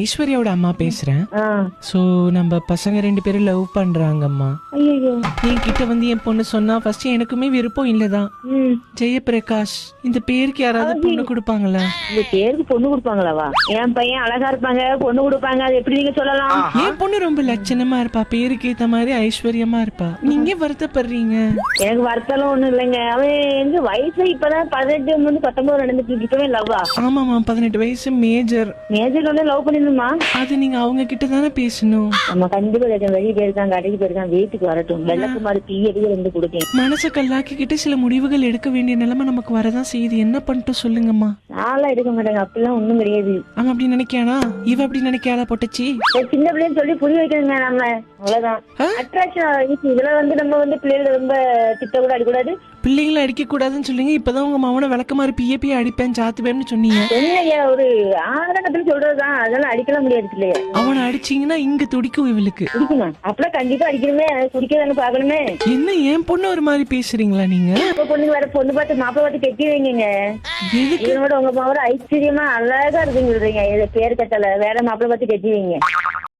ஐஸ்வர்யாவோட அம்மா பேசுறேன். சோ நம்ம பசங்க ரெண்டு பேரும் லவ் பண்றாங்கம்மா. ஐயோ என்கிட்ட வந்து என் பொண்ணு சொன்னா ஃபர்ஸ்ட் எனக்குமே விருப்பம் இல்லதான். ம். ஜெயபிரகாஷ் இந்த பேருக்கு யாராவது பொண்ணு கொடுப்பாங்களா? இந்த பேருக்கு பொண்ணு கொடுப்பாங்களாவா? என் பையன் அழகா இருப்பாங்க பொண்ணு கொடுப்பாங்க அது எப்படி நீங்க சொல்லலாம்? என் பொண்ணு ரொம்ப லட்சணமா இருப்பா பேருக்கு ஏத்த மாதிரி ஐஸ்வர்யமா இருப்பா. நீங்க வருத்தப்படுறீங்க. எனக்கு வருத்தம் ஒண்ணும் இல்லைங்க. அவன் எங்க வயசு இப்பதான் பதினெட்டு வந்து பத்தொன்பது நடந்துட்டு இருக்கு. இப்பவே லவ்வா ஆமாமா பதினெட்டு வயசு மேஜர் மேஜர் வந்து லவ் பண்ணிருந்தோமா அது நீங்க அவங்க கிட்ட தானே பேசணும். நம்ம கண்டிப்பா கேட்க வெளியே போயிருக்கான் கடைக்கு போயிருக்கான் வீட்டுக்கு வரட்டும். வெள்ளக்குமாரி தீயடியே இருந்து கொடுக்கேன் மனசை கல்லாக்கிக்கிட்டு சில முடிவுகள் எடுக்க வேண்டிய நிலைமை நமக்கு வரதான் செய்யுது. என்ன பண்ணிட்டு சொல்லுங்கம்மா. நான்லாம் எடுக்க மாட்டேங்க. அப்படிலாம் ஒண்ணும் கிடையாது. அவன் அப்படி நினைக்கானா? இவ அப்படி நினைக்காளா பொட்டச்சி? ஒரு சின்ன பிள்ளைன்னு சொல்லி புரிய வைக்கணுங்க நம்ம அவ்வளவுதான். ஆ? அட்ராக்ஷன் இதுல வந்து நம்ம வந்து பிள்ளைகளை ரொம்ப திட்ட கூட அடிக்கூடாது. பிள்ளைங்களை அடிக்க கூடாதுன்னு சொல்லுங்க. இப்பதான் உங்க மவனை விளக்க மாதிரி பிய பிய அடிப்பேன் சாத்துவேன்னு சொன்னீங்க. என்னையா ஒரு ஆதங்கத்துல சொல்றதுதான். அதெல்லாம் அடிக்கலாம் முடியாது பிள்ளைய. அவனை அடிச்சீங்கன்னா இங்க துடிக்கும் இவளுக்கு. குடிக்குமா அப்படிலாம் கண்டிப்பா அடிக்கணுமே. குடிக்கதானே பாக்கணுமே என்ன என் பொண்ணு ஒரு மாதிரி பேசுறீங்களா நீங்க? இப்ப பொண்ணு வேற பொண்ணு பார்த்து மாப்பிள்ளை பார்த்து கெட்டி வைங்க எதுக்கு? இதனோட உங்க மாவர ஐச்சரியமா அழகா இருக்குங்க சொல்றீங்க. இது பேர் கட்டல. வேற மாப்பிள்ள பத்தி கட்டிவீங்க